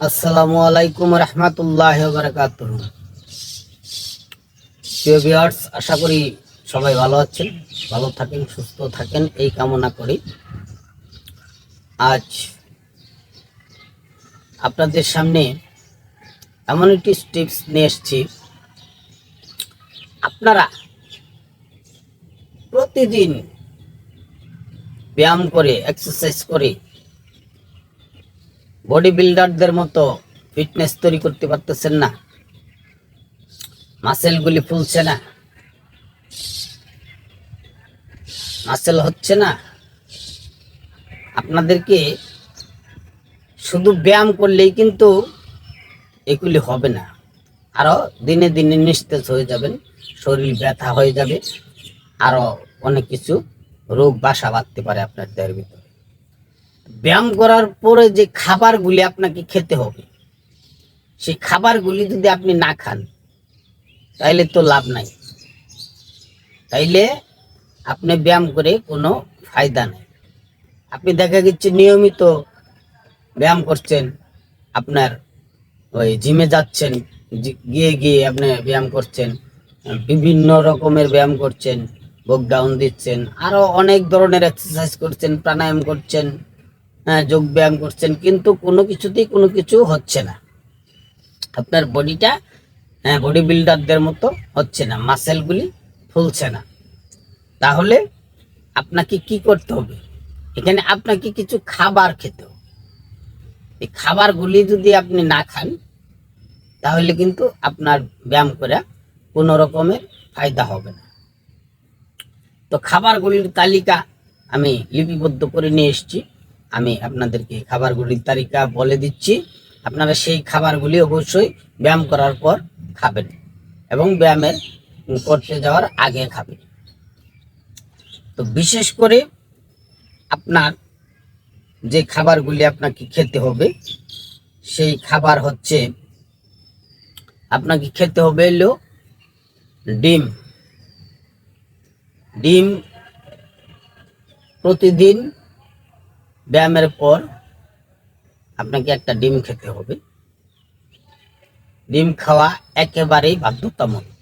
আসসালামু আলাইকুম রহমতুল্লাহ বারকাত আশা করি সবাই ভালো আছেন, ভালো থাকেন, সুস্থ থাকেন, এই কামনা করি। আজ আপনাদের সামনে এমন একটি টিপস নিয়ে এসেছি। আপনারা প্রতিদিন ব্যায়াম করে এক্সারসাইজ করে বডি বিল্ডারদের মতো ফিটনেস তৈরি করতে পারতেছেন না। মাসেলগুলি ফুলছে না। মাসেল হচ্ছে না। আপনাদেরকে শুধু ব্যায়াম করলেই কিন্তু এগুলি হবে না। আরও দিনে দিনে নিস্তেজ হয়ে যাবেন, শরীর ব্যথা হয়ে যাবে আরও অনেক কিছু রোগ বাসা বাঁধতে পারে আপনার দেহের ভিতরে। ব্যায়াম করার পরে যে খাবারগুলি আপনাকে খেতে হবে, সেই খাবারগুলি যদি আপনি না খান, তাইলে তো লাভ নাই। তাইলে আপনি ব্যায়াম করে কোনো ফায়দা নেই। আপনি দেখা গেছে নিয়মিত ব্যায়াম করছেন, আপনার ওই জিমে যাচ্ছেন গিয়ে গিয়ে আপনি ব্যায়াম করছেন, বিভিন্ন রকমের ব্যায়াম করছেন বুক ডাউন দিচ্ছেন, আরও অনেক ধরনের এক্সারসাইজ করছেন, প্রাণায়াম করছেন। যোগ ব্যায়াম করছেন, কিন্তু কোনো কিছুতেই কোনো কিছু হচ্ছে না। আপনার বডিটা হ্যাঁ বডি বিল্ডারদের মতো হচ্ছে না মাসেলগুলি ফুলছে না। তাহলে আপনাকে কি করতে হবে? এখানে আপনাকে কিছু খাবার খেতে হবে। এই খাবারগুলি যদি আপনি না খান, তাহলে কিন্তু আপনার ব্যায়াম করে কোনো রকমের ফায়দা হবে না। তো খাবারগুলির তালিকা আমি লিপিবদ্ধ করে নিয়ে এসেছি। আমি আপনাদেরকে খাবারগুলির তালিকা বলে দিচ্ছি। আপনারা সেই খাবারগুলি অবশ্যই ব্যায়াম করার পর খাবেন এবং ব্যায়ামের করতে যাওয়ার আগে খাবেন। তো বিশেষ করে আপনার যে খাবারগুলি আপনাকে খেতে হবে, সেই খাবার হচ্ছে আপনাকে খেতে হবে হলো ডিম। ডিম প্রতিদিন ব্যায়ামের পর আপনাকে একটা ডিম খেতে হবে। ডিম খাওয়া একেবারেই বাধ্যতামূলক।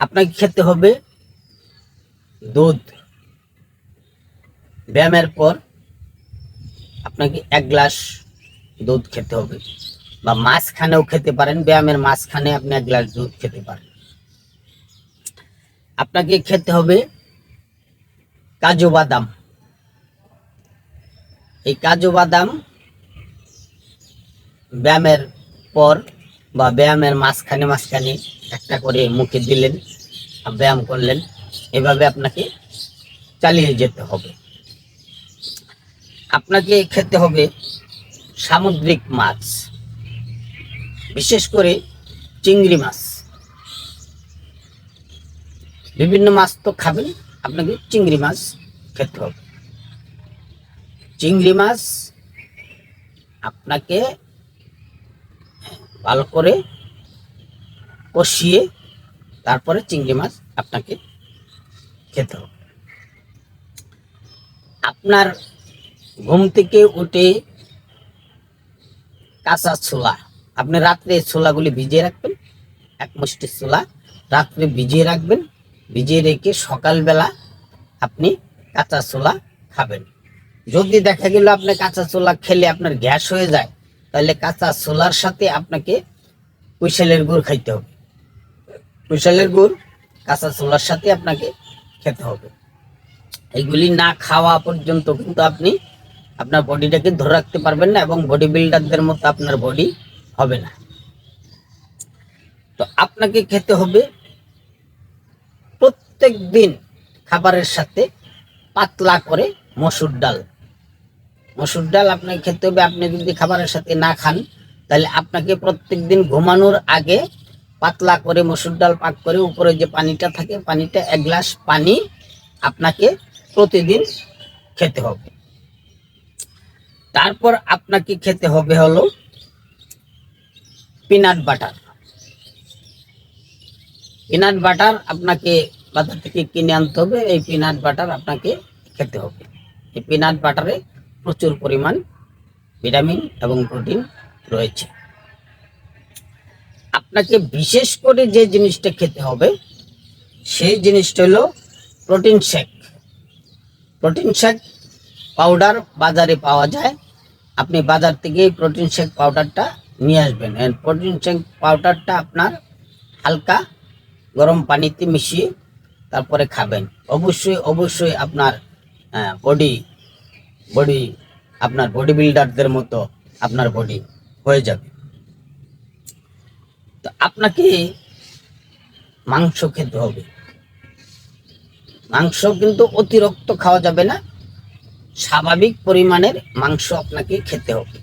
আপনাকে খেতে হবে দুধ। ব্যায়ামের পর আপনাকে এক গ্লাস দুধ খেতে হবে বা মাঝখানেও খেতে পারেন, ব্যায়ামের মাঝখানে আপনি এক গ্লাস দুধ খেতে পারেন। আপনাকে খেতে হবে কাজু বাদাম। এই কাজু বাদাম ব্যায়ামের পর বা ব্যায়ামের মাঝখানে মাঝখানে একটা করে মুখে দিলেন ব্যায়াম করলেন, এভাবে আপনাকে চালিয়ে যেতে হবে। আপনাকে খেতে হবে সামুদ্রিক মাছ, বিশেষ করে চিংড়ি মাছ। বিভিন্ন মাছ তো খাবেন, আপনাকে চিংড়ি মাছ খেতে হবে। চিংড়ি মাছ আপনাকে ভালো করে কষিয়ে তারপরে চিংড়ি মাছ আপনাকে খেতে হবে। আপনার ঘুম থেকে উঠে কাঁচা ছোলা, আপনি রাত্রে ছোলাগুলি ভিজিয়ে রাখবেন, এক মুষ্টি ছোলা রাত্রে ভিজিয়ে রাখবেন, ভিজিয়ে রেখে সকালবেলা আপনি কাঁচা ছোলা খাবেন। যদি দেখা গেল আপনি কাঁচা ছোলা খেলে আপনার গ্যাস হয়ে যায়, তাহলে কাঁচা ছোলার সাথে আপনাকে কুইশালের গুড় খাইতে হবে। কুইশালের গুড় কাঁচা ছোলার সাথে আপনাকে খেতে হবে। এগুলি না খাওয়া পর্যন্ত কিন্তু আপনি আপনার বডিটাকে ধরে রাখতে পারবেন না এবং বডি বিল্ডারদের মতো আপনার বডি হবে না। তো আপনাকে খেতে হবে প্রত্যেক দিন খাবারের সাথে পাতলা করে মসুর ডাল। মসুর ডাল আপনাকে খেতে হবে। আপনি যদি খাবারের সাথে না খান, তাহলে আপনাকে প্রত্যেক দিন ঘুমানোর আগে পাতলা করে মসুর ডাল পাক করে উপরে যে পানিটা থাকে, পানিটা এক গ্লাস পানি আপনাকে প্রতিদিন খেতে হবে। তারপর আপনাকে খেতে হবে হলো পিনাট বাটার পিনাট বাটার আপনাকে বাজার থেকে কিনে আনতে হবে। এই পিনাট বাটার আপনাকে খেতে হবে। এই পিনাট বাটারে প্রচুর পরিমাণ ভিটামিন এবং প্রোটিন রয়েছে। আপনাকে বিশেষ করে যে জিনিসটা খেতে হবে, সেই জিনিসটা হলো protein shake. Protein shake powder বাজারে পাওয়া যায়। আপনি বাজার থেকে প্রোটিন শেক পাউডারটা নিয়ে আসবেন। প্রোটিন শেক পাউডারটা আপনার হালকা গরম পানিতে মিশিয়ে তারপরে খাবেন। অবশ্যই অবশ্যই আপনার বডি বডি আপনার বডি বিল্ডারদের মতো আপনার বডি হয়ে যাবে। তো আপনাকে মাংস খেতে হবে। মাংস কিন্তু অতিরিক্ত খাওয়া যাবে না। স্বাভাবিক পরিমাণের মাংস আপনাকে খেতে হবে।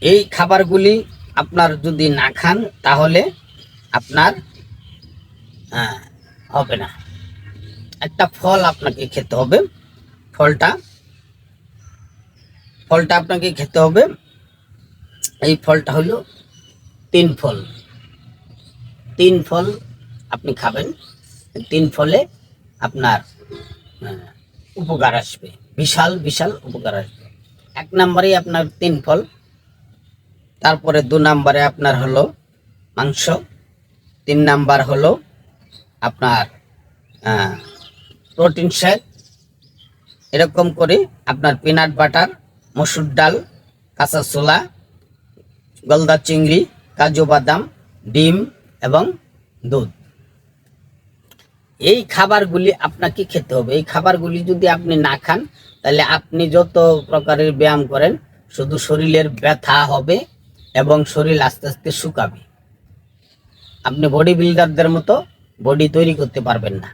এই খাবারগুলি আপনার যদি না খান, তাহলে আপনার হবে না। একটা ফল আপনাকে খেতে হবে। ফলটা। ফলটা আপনাকে খেতে হবে। এই ফলটা হলো তিন ফল। তিন ফল আপনি খাবেন। তিন ফলে আপনার উপকার আসবে। বিশাল বিশাল উপকার আসবে। এক নম্বরে আপনার তিন ফল। তারপরে দু নম্বরে আপনার হলো মাংস। তিন নাম্বার হলো আপনার প্রোটিন শেক। এরকম করে আপনার পিনাট বাটার মসুর ডাল, কাঁচা ছোলা, গলদা চিংড়ি, কাজু বাদাম, ডিম এবং দুধ। এই খাবারগুলি আপনাকে খেতে হবে। এই খাবারগুলি যদি আপনি না খান, তাহলে আপনি যত প্রকারের ব্যায়াম করেন, শুধু শরীরের ব্যথা হবে এবং শরীর আস্তে আস্তে শুকাবে। আপনি বডি বিল্ডারদের মতো বডি তৈরি করতে পারবেন না।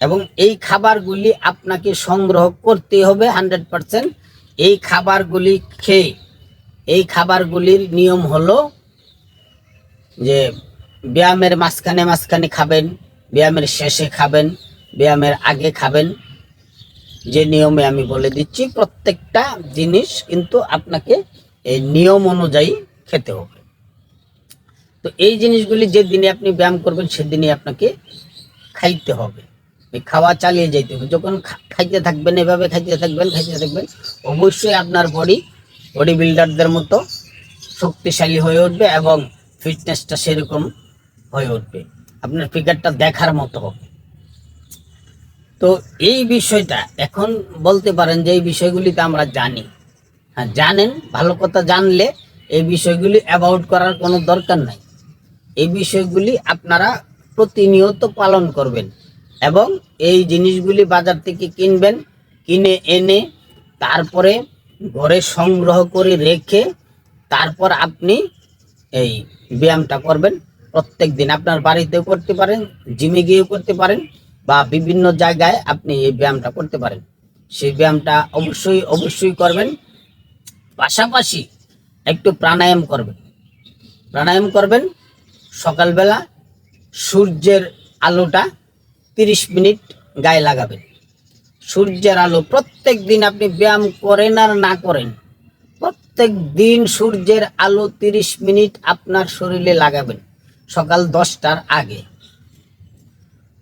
এবং এই খাবারগুলি আপনাকে সংগ্রহ করতে হবে হান্ড্রেড পারসেন্ট। এই খাবারগুলি খেয়ে, এই খাবারগুলির নিয়ম হলো যে ব্যায়ামের মাঝখানে মাঝখানে খাবেন, ব্যায়ামের শেষে খাবেন, ব্যায়ামের আগে খাবেন। যে নিয়মে আমি বলে দিচ্ছি, প্রত্যেকটা জিনিস কিন্তু আপনাকে এই নিয়ম অনুযায়ী খেতে হবে। তো এই জিনিসগুলি যে দিনে আপনি ব্যায়াম করবেন, সেদিনই আপনাকে খাইতে হবে। খাওয়া চালিয়ে যাইতে হবে। যখন খাইতে থাকবেন, এভাবে খাইতে থাকবেন খাইতে থাকবেন, অবশ্যই আপনার বডি বডি বিল্ডারদের মতো শক্তিশালী হয়ে উঠবে এবং ফিটনেসটা সেরকম হয়ে উঠবে। আপনার ফিগারটা দেখার মতো হবে। তো এই বিষয়টা, এখন বলতে পারেন যে এই বিষয়গুলিতে আমরা জানি। হ্যাঁ জানেন, ভালো কথা জানলে এই বিষয়গুলি অ্যাভয়েড করার কোনো দরকার নাই। এই বিষয়গুলি আপনারা প্রতিনিয়ত পালন করবেন। এবং এই জিনিসগুলি বাজার থেকে কিনবেন, কিনে এনে তারপরে ঘরে সংগ্রহ করে রেখে তারপর আপনি এই ব্যায়ামটা করবেন। প্রত্যেক দিন আপনার বাড়িতেও করতে পারেন জিমে গিয়েও করতে পারেন বা বিভিন্ন জায়গায় আপনি এই ব্যায়ামটা করতে পারেন। সেই ব্যায়ামটা অবশ্যই অবশ্যই করবেন। পাশাপাশি একটু প্রাণায়াম করবেন। প্রাণায়াম করবেন। সকালবেলা সূর্যের আলোটা তিরিশ মিনিট গায়ে লাগাবেন। সূর্যের আলো প্রত্যেক দিন আপনি ব্যায়াম করেন আর না করেন, প্রত্যেক দিন সূর্যের আলো তিরিশ মিনিট আপনার শরীরে লাগাবেন। সকাল দশটার আগে।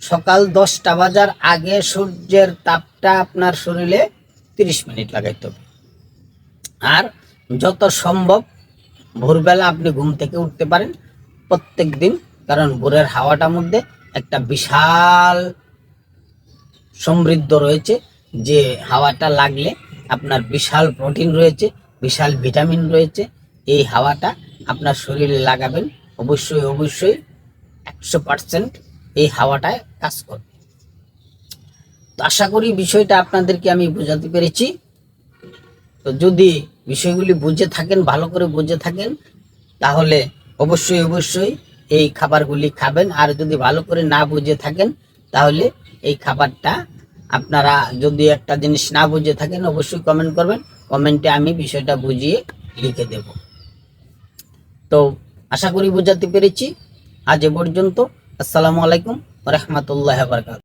সকাল দশটা বাজার আগে সূর্যের তাপটা আপনার শরীরে তিরিশ মিনিট লাগাইতে হবে। আর যত সম্ভব ভোরবেলা আপনি ঘুম থেকে উঠতে পারেন প্রত্যেক দিন, কারণ ভোরের হাওয়াটার মধ্যে একটা বিশাল সমৃদ্ধ রয়েছে যে হাওয়াটা লাগলে আপনার বিশাল প্রোটিন রয়েছে, বিশাল ভিটামিন রয়েছে। এই হাওয়াটা আপনার শরীরে লাগাবেন, অবশ্যই অবশ্যই একশো পার্সেন্ট এই হাওয়াটায় কাজ করবে। তো আশা করি বিষয়টা আপনাদেরকে আমি বোঝাতে পেরেছি। তো যদি বিষয়গুলি বুঝে থাকেন, ভালো করে বুঝে থাকেন, তাহলে অবশ্যই অবশ্যই এই খাবারগুলি খাবেন। আর যদি ভালো করে না বুঝে থাকেন, তাহলে এই খাবারটা আপনারা যদি একটা জিনিস না বুঝে থাকেন, অবশ্যই কমেন্ট করবেন। কমেন্টে আমি বিষয়টা বুঝিয়ে লিখে দেব। তো আশা করি বোঝাতে পেরেছি। আজ এ পর্যন্ত। আসসালামু আলাইকুম রহমতুল্লাহ বারকাত